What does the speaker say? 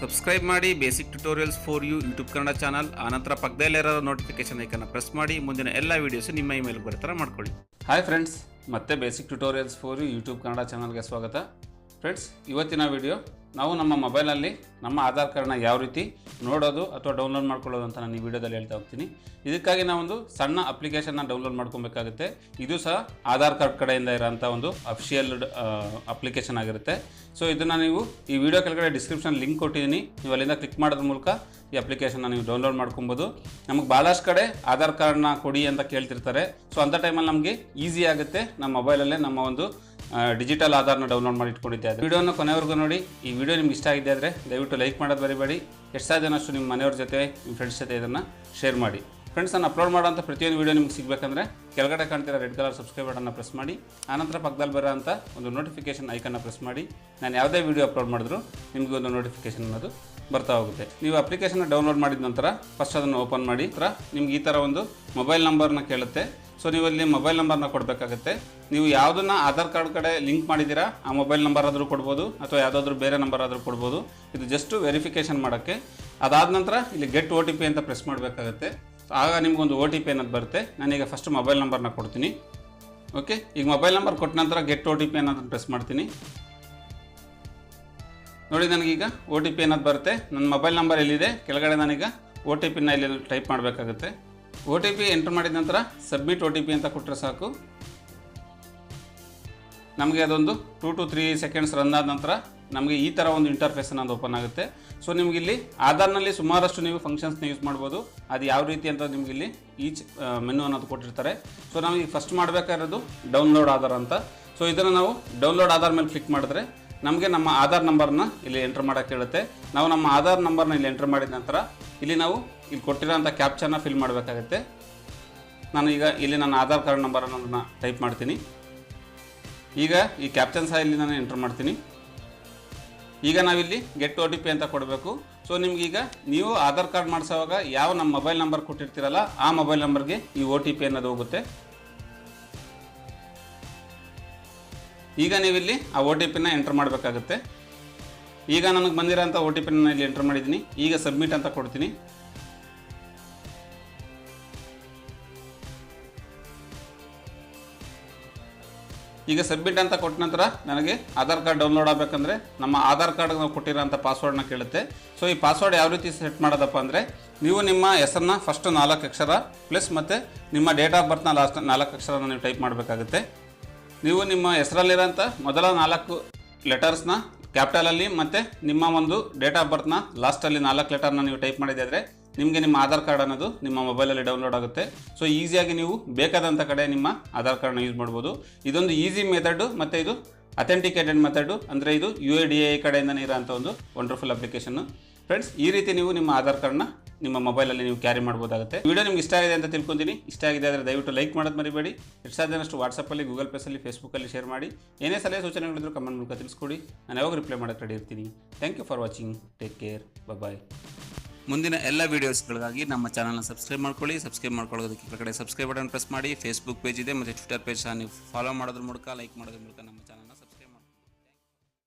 Subscribe ಮಾಡಿ basic tutorials for you YouTube Kannada channel ಆನಂತರ ಪಕ್ಕದಲ್ಲಿರೋ ನೋಟಿಫಿಕೇಶನ್ ಐಕನ್ನ ಪ್ರೆಸ್ ಮಾಡಿ, ಮುಂದಿನ ಎಲ್ಲ ವೀಡಿಯೋಸು ನಿಮ್ಮ ಇಮೇಲ್ ಬರೋ ಥರ ಮಾಡ್ಕೊಳ್ಳಿ. ಹಾಯ್ ಫ್ರೆಂಡ್ಸ್ ಮತ್ತೆ basic tutorials for you YouTube Kannada ಚಾನಲ್ಗೆ ಸ್ವಾಗತ. ಫ್ರೆಂಡ್ಸ್ ಇವತ್ತಿನ ವಿಡಿಯೋ ನಾವು ನಮ್ಮ ಮೊಬೈಲಲ್ಲಿ ನಮ್ಮ ಆಧಾರ್ ಕಾರ್ಡ್ನ ಯಾವ ರೀತಿ ನೋಡೋದು ಅಥವಾ ಡೌನ್ಲೋಡ್ ಮಾಡ್ಕೊಳ್ಳೋದು ಅಂತ ನಾನು ಈ ವಿಡಿಯೋದಲ್ಲಿ ಹೇಳ್ತಾ ಹೋಗ್ತೀನಿ. ಇದಕ್ಕಾಗಿ ನಾವೊಂದು ಸಣ್ಣ ಅಪ್ಲಿಕೇಶನ್ನ ಡೌನ್ಲೋಡ್ ಮಾಡ್ಕೊಬೇಕಾಗುತ್ತೆ. ಇದು ಸಹ ಆಧಾರ್ ಕಾರ್ಡ್ ಕಡೆಯಿಂದ ಇರೋಂಥ ಒಂದು ಅಫಿಷಿಯಲ್ ಅಪ್ಲಿಕೇಶನ್ ಆಗಿರುತ್ತೆ. ಸೊ ಇದನ್ನು ನೀವು ಈ ವಿಡಿಯೋ ಕೆಳಗಡೆ ಡಿಸ್ಕ್ರಿಪ್ಷನ್ ಲಿಂಕ್ ಕೊಟ್ಟಿದ್ದೀನಿ. ನೀವು ಅಲ್ಲಿಂದ ಕ್ಲಿಕ್ ಮಾಡೋದ್ರ ಮೂಲಕ ಈ ಅಪ್ಲಿಕೇಶನ್ನ ನೀವು ಡೌನ್ಲೋಡ್ ಮಾಡ್ಕೊಬೋದು. ನಮಗೆ ಭಾಳಷ್ಟು ಕಡೆ ಆಧಾರ್ ಕಾರ್ಡ್ನ ಕೊಡಿ ಅಂತ ಕೇಳ್ತಿರ್ತಾರೆ. ಸೊ ಅಂಥ ಟೈಮಲ್ಲಿ ನಮಗೆ ಈಸಿ ಆಗುತ್ತೆ. ನಮ್ಮ ಮೊಬೈಲಲ್ಲೇ ನಮ್ಮ ಒಂದು ಡಿಜಿಟಲ್ ಆಧಾರನ ಡೌನ್ಲೋಡ್ ಮಾಡಿ ಇಟ್ಕೊಂಡಿದ್ದೆ ಅದು. ವಿಡಿಯೋನ ಕೊನೆವರೆಗೂ ನೋಡಿ. ಈ ವಿಡಿಯೋ ನಿಮ್ಗೆ ಇಷ್ಟ ಆಗಿದೆ ಆದರೆ ದಯವಿಟ್ಟು ಲೈಕ್ ಮಾಡೋದು ಬರಿಬೇಡಿ ಎಷ್ಟು ಸಾಧ್ಯನಷ್ಟು ನಿಮ್ಮ ಮನೆಯವ್ರ ಜೊತೆ, ನಿಮ್ಮ ಫ್ರೆಂಡ್ಸ್ ಜೊತೆ ಇದನ್ನು ಶೇರ್ ಮಾಡಿ. ಫ್ರೆಂಡ್ಸ್ ನಾನು ಅಪ್ಲೋಡ್ ಮಾಡೋಂಥ ಪ್ರತಿಯೊಂದು ವೀಡಿಯೋ ನಿಮ್ಗೆ ಸಿಗಬೇಕಂದ್ರೆ ಕೆಳಗಡೆ ಕಾಣ್ತಿರೋ ರೆಡ್ ಕಲರ್ ಸಬ್ಸ್ಕ್ರೈಬ್ ಬಟನ್ನ ಪ್ರೆಸ್ ಮಾಡಿ. ಆನಂತರ ಪಕ್ಕದಲ್ಲಿ ಬರೋ ಅಂತ ಒಂದು ನೋಟಿಫಿಕೇಶನ್ ಐಕನ್ನ ಪ್ರೆಸ್ ಮಾಡಿ. ನಾನು ಯಾವುದೇ ವೀಡಿಯೋ ಅಪ್ಲೋಡ್ ಮಾಡಿದ್ರು ನಿಮಗೆ ಒಂದು ನೋಟಿಫಿಕೇಶನ್ ಅನ್ನೋದು ಬರ್ತಾ ಹೋಗುತ್ತೆ. ನೀವು ಅಪ್ಲಿಕೇಶನ್ ಡೌನ್ಲೋಡ್ ಮಾಡಿದ ನಂತರ ಫಸ್ಟ್ ಅದನ್ನು ಓಪನ್ ಮಾಡಿ. ನಿಮ್ಗೆ ಈ ಥರ ಒಂದು ಮೊಬೈಲ್ ನಂಬರ್ನ ಕೇಳುತ್ತೆ. ಸೊ ನೀವು ಇಲ್ಲಿ ಮೊಬೈಲ್ ನಂಬರ್ನ ಕೊಡಬೇಕಾಗುತ್ತೆ. ನೀವು ಯಾವುದನ್ನ ಆಧಾರ್ ಕಾರ್ಡ್ ಕಡೆ ಲಿಂಕ್ ಮಾಡಿದ್ದೀರಾ, ಆ ಮೊಬೈಲ್ ನಂಬರ್ ಆದರೂ ಕೊಡ್ಬೋದು, ಅಥವಾ ಯಾವುದಾದ್ರೂ ಬೇರೆ ನಂಬರ್ ಆದರೂ ಕೊಡ್ಬೋದು. ಇದು ಜಸ್ಟ್ ವೆರಿಫಿಕೇಷನ್ ಮಾಡೋಕ್ಕೆ. ಅದಾದ ನಂತರ ಇಲ್ಲಿ ಗೆಟ್ ಓ ಅಂತ ಪ್ರೆಸ್ ಮಾಡಬೇಕಾಗುತ್ತೆ. ಆಗ ನಿಮ್ಗೊಂದು ಒ ಟಿ ಪಿ ಅನ್ನೋದು ಬರುತ್ತೆ. ನಾನೀಗ ಫಸ್ಟ್ ಮೊಬೈಲ್ ನಂಬರ್ನ ಕೊಡ್ತೀನಿ. ಓಕೆ ಈಗ ಮೊಬೈಲ್ ನಂಬರ್ ಕೊಟ್ಟ ನಂತರ ಗೆಟ್ ಒ ಟಿ ಪಿ ಅನ್ನೋದನ್ನು ಪ್ರೆಸ್ ಮಾಡ್ತೀನಿ. ನೋಡಿ ನನಗೀಗ ಓ ಟಿ ಪಿ ಅನ್ನೋದು ಬರುತ್ತೆ. ನನ್ನ ಮೊಬೈಲ್ ನಂಬರ್ ಎಲ್ಲಿದೆ? ಕೆಳಗಡೆ ನಾನೀಗ ಓ ಟಿ ಪಿನ ಇಲ್ಲಿ ಟೈಪ್ ಮಾಡಬೇಕಾಗುತ್ತೆ. ಒ ಟಿ ಪಿ ಎಂಟ್ರ್ ಮಾಡಿದ ನಂತರ ಸಬ್ಮಿಟ್ ಒ ಟಿ ಪಿ ಅಂತ ಕೊಟ್ಟರೆ ಸಾಕು. ನಮಗೆ ಅದೊಂದು two to three seconds run ಆದ ನಂತರ ನಮಗೆ ಈ ಥರ ಒಂದು ಇಂಟರ್ಫೇಸ್ ಅನ್ನೋದು ಓಪನ್ ಆಗುತ್ತೆ. ಸೊ ನಿಮ್ಗೆ ಇಲ್ಲಿ ಆಧಾರ್ನಲ್ಲಿ ಸುಮಾರಷ್ಟು ನೀವು ಫಂಕ್ಷನ್ಸ್ನ ಯೂಸ್ ಮಾಡ್ಬೋದು. ಅದು ಯಾವ ರೀತಿ ಅಂತ ನಿಮ್ಗೆ ಇಲ್ಲಿ ಈಚ್ ಮೆನು ಅನ್ನೋದು ಕೊಟ್ಟಿರ್ತಾರೆ. ಸೊ ನಾವು ಈಗ ಫಸ್ಟ್ ಮಾಡಬೇಕಾಗಿರೋದು ಡೌನ್ಲೋಡ್ ಆಧಾರ್ ಅಂತ. ಸೊ ಇದನ್ನು ನಾವು ಡೌನ್ಲೋಡ್ ಆಧಾರ್ ಮೇಲೆ ಕ್ಲಿಕ್ ಮಾಡಿದ್ರೆ ನಮಗೆ ನಮ್ಮ ಆಧಾರ್ ನಂಬರ್ನ ಇಲ್ಲಿ ಎಂಟ್ರ್ ಮಾಡೋಕ್ಕೆ ಹೇಳುತ್ತೆ. ನಾವು ನಮ್ಮ ಆಧಾರ್ ನಂಬರ್ನ ಇಲ್ಲಿ ಎಂಟ್ರ್ ಮಾಡಿದ ನಂತರ ಇಲ್ಲಿ ನಾವು ಇಲ್ಲಿ ಕೊಟ್ಟಿರೋಂಥ ಕ್ಯಾಪ್ಚರ್ನ ಫಿಲ್ ಮಾಡಬೇಕಾಗತ್ತೆ. ನಾನು ಈಗ ಇಲ್ಲಿ ನನ್ನ ಆಧಾರ್ ಕಾರ್ಡ್ ನಂಬರ್ ನಾನು ಟೈಪ್ ಮಾಡ್ತೀನಿ. ಈಗ ಈ ಕ್ಯಾಪ್ಚನ್ ಸಹ ಇಲ್ಲಿ ನಾನು ಎಂಟ್ರ್ ಮಾಡ್ತೀನಿ. ಈಗ ನಾವಿಲ್ಲಿ ಗೆಟ್ ಒ ಟಿ ಪಿ ಅಂತ ಕೊಡಬೇಕು. ಸೊ ನಿಮಗೀಗ ನೀವು ಆಧಾರ್ ಕಾರ್ಡ್ ಮಾಡಿಸೋವಾಗ ಯಾವ ನಮ್ಮ ಮೊಬೈಲ್ ನಂಬರ್ ಕೊಟ್ಟಿರ್ತೀರಲ್ಲ, ಆ ಮೊಬೈಲ್ ನಂಬರ್ಗೆ ಈ ಒ ಟಿ ಪಿ ಅನ್ನೋದು ಹೋಗುತ್ತೆ. ಈಗ ನೀವಿಲ್ಲಿ ಆ ಒ ಟಿ ಪಿನ ಎಂಟ್ರ್ ಮಾಡಬೇಕಾಗುತ್ತೆ. ಈಗ ನನಗೆ ಬಂದಿರೋಂಥ ಒ ಟಿ ಪಿನ ಇಲ್ಲಿ ಎಂಟ್ರ್ ಮಾಡಿದ್ದೀನಿ. ಈಗ ಸಬ್ಮಿಟ್ ಅಂತ ಕೊಡ್ತೀನಿ. ಈಗ ಸಬ್ಮಿಟ್ ಅಂತ ಕೊಟ್ಟ ನಂತರ ನನಗೆ ಆಧಾರ್ ಕಾರ್ಡ್ ಡೌನ್ಲೋಡ್ ಆಗಬೇಕಂದ್ರೆ ನಮ್ಮ ಆಧಾರ್ ಕಾರ್ಡ್ ನಾವು ಕೊಟ್ಟಿರೋಂಥ ಪಾಸ್ವರ್ಡ್ನ ಕೇಳುತ್ತೆ. ಸೊ ಈ ಪಾಸ್ವರ್ಡ್ ಯಾವ ರೀತಿ ಸೆಟ್ ಮಾಡೋದಪ್ಪ ಅಂದರೆ ನೀವು ನಿಮ್ಮ ಹೆಸರನ್ನ ಫಸ್ಟ್ ನಾಲ್ಕು ಅಕ್ಷರ ಪ್ಲಸ್ ಮತ್ತು ನಿಮ್ಮ ಡೇಟ್ ಆಫ್ ಬರ್ತ್ನ ಲಾಸ್ಟ್ ನಾಲ್ಕು ಅಕ್ಷರನ ನೀವು ಟೈಪ್ ಮಾಡಬೇಕಾಗುತ್ತೆ. ನೀವು ನಿಮ್ಮ ಹೆಸರಲ್ಲಿರೋಂಥ ಮೊದಲ ನಾಲ್ಕು ಲೆಟರ್ಸ್ನ ಕ್ಯಾಪಿಟಲಲ್ಲಿ ಮತ್ತು ನಿಮ್ಮ ಒಂದು ಡೇಟ್ ಆಫ್ ಬರ್ತ್ನ ಲಾಸ್ಟಲ್ಲಿ ನಾಲ್ಕು ಲೆಟರ್ನ ನೀವು ಟೈಪ್ ಮಾಡಿದರೆ ನಿಮಗೆ ನಿಮ್ಮ ಆಧಾರ್ ಕಾರ್ಡ್ ಅನ್ನೋದು ನಿಮ್ಮ ಮೊಬೈಲಲ್ಲಿ ಡೌನ್ಲೋಡ್ ಆಗುತ್ತೆ. ಸೊ ಈಸಿಯಾಗಿ ನೀವು ಬೇಕಾದಂಥ ಕಡೆ ನಿಮ್ಮ ಆಧಾರ್ ಕಾರ್ಡನ್ನ ಯೂಸ್ ಮಾಡ್ಬೋದು. ಇದೊಂದು ಈಸಿ ಮೆಥಡು ಮತ್ತು ಇದು ಅಥೆಂಟಿಕೇಟೆಡ್ ಮೆಥಡು ಅಂದರೆ ಇದು ಯು ಎ ಡಿ ಎ ಕಡೆಯಿಂದನೇ ಇರೋಂಥ ಒಂದು ವಂಡರ್ಫುಲ್ ಅಪ್ಲಿಕೇಶನ್ನು ಫ್ರೆಂಡ್ಸ್ ಈ ರೀತಿ ನೀವು ನಿಮ್ಮ ಆಧಾರ್ ಕಾರ್ಡ್ನ ನಿಮ್ಮ ಮೊಬೈಲಲ್ಲಿ ನೀವು ಕ್ಯಾರಿ ಮಾಡ್ಬೋದಾಗುತ್ತೆ. ವಿಡಿಯೋ ನಿಮ್ಗೆ ಇಷ್ಟ ಆಗಿದೆ ಅಂತ ತಿಳ್ಕೊತೀನಿ. ಇಷ್ಟ ಆಗಿದೆ ಆದರೆ ದಯವಿಟ್ಟು ಲೈಕ್ ಮಾಡೋದು ಮರಿಬೇಡಿ. ಎಷ್ಟು ಸಾಧ್ಯನಷ್ಟು ವಾಟ್ಸಪ್ಪಲ್ಲಿ ಗೂಗಲ್ ಪೇಸಲ್ಲಿ ಫೇಸ್ಬುಕ್ಕಲ್ಲಿ ಶೇರ್ ಮಾಡಿ. ಏನೇ ಸಲಹೆ ಸೂಚನೆಗಳಿದ್ರು ಕಮೆಂಟ್ ಮೂಲಕ ತಿಳಿಸ್ಕೊಡಿ. ನಾನು ಯಾವಾಗ ರಿಪ್ಲೈ ಮಾಡೋಕ್ಕೆ ರೆಡಿ ಇರ್ತೀನಿ. Thank you for watching take care bye ಮುಂದಿನ ಎಲ್ಲ ವೀಡಿಯೋಸ್ಗಳಿಗಾಗಿ ನಮ್ಮ ಚಾನಲ್ನ ಸಬ್ಸ್ಕ್ರೈಬ್ ಮಾಡ್ಕೊಳ್ಳಿ ಸಬ್ಸ್ಕ್ರೈಬ್ ಮಾಡ್ಕೊಳ್ಳೋದಕ್ಕೆ ಕೆಳಗಡೆ ಸಬ್ಸ್ಕ್ರೈಬ್ ಬಟನ್ ಪ್ರೆಸ್ ಮಾಡಿ. ಫೇಸ್ಬುಕ್ ಪೇಜ್ ಇದೆ, ಮತ್ತು ಟ್ವಿಟರ್ ಪೇಜ್ ನೀವು ಫಾಲೋ ಮಾಡೋದ್ರ ಮೂಲಕ ಲೈಕ್ ಮಾಡೋದ್ರ ಮೂಲಕ ನಮ್ಮ ಚಾನಲ್